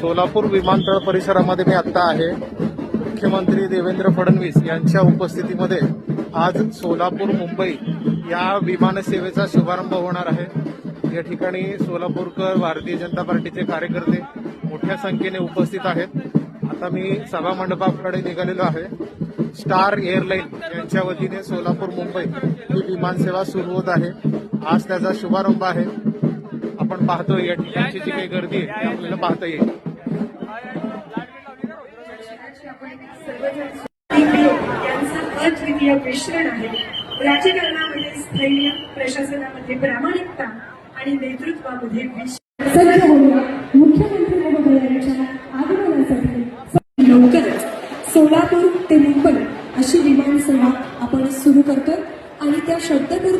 सोलापूर विमानतळ परिसरामध्ये मी आत्ता आहे. मुख्यमंत्री देवेंद्र फडणवीस यांच्या उपस्थितीमध्ये आज सोलापूर मुंबई या विमानसेवेचा शुभारंभ होणार आहे. या ठिकाणी सोलापूरकर भारतीय जनता पार्टीचे कार्यकर्ते मोठ्या संख्येने उपस्थित आहेत. आता मी सभा मंडपाकडे निघालेलो आहे. स्टार एअरलाईन यांच्या वतीने सोलापूर मुंबई ही विमानसेवा सुरू होत आहे. आज त्याचा शुभारंभ आहे. आपण पाहतोय या ठिकाणची जी काही गर्दी आहे ती आपल्याला पाहता येईल. यांचं अद्वितीय मिश्रण आहे. राजकारणामध्ये स्थैर्य प्रशासनामध्ये प्रामाणिकता आणि नेतृत्वामध्ये सज्ज होऊया मुख्यमंत्री महोदयांच्या आगमनासाठी लवकरच सोलापूर ते मुंबई अशी विमान सेवा आपण सुरू करतो आणि त्या शब्दपूर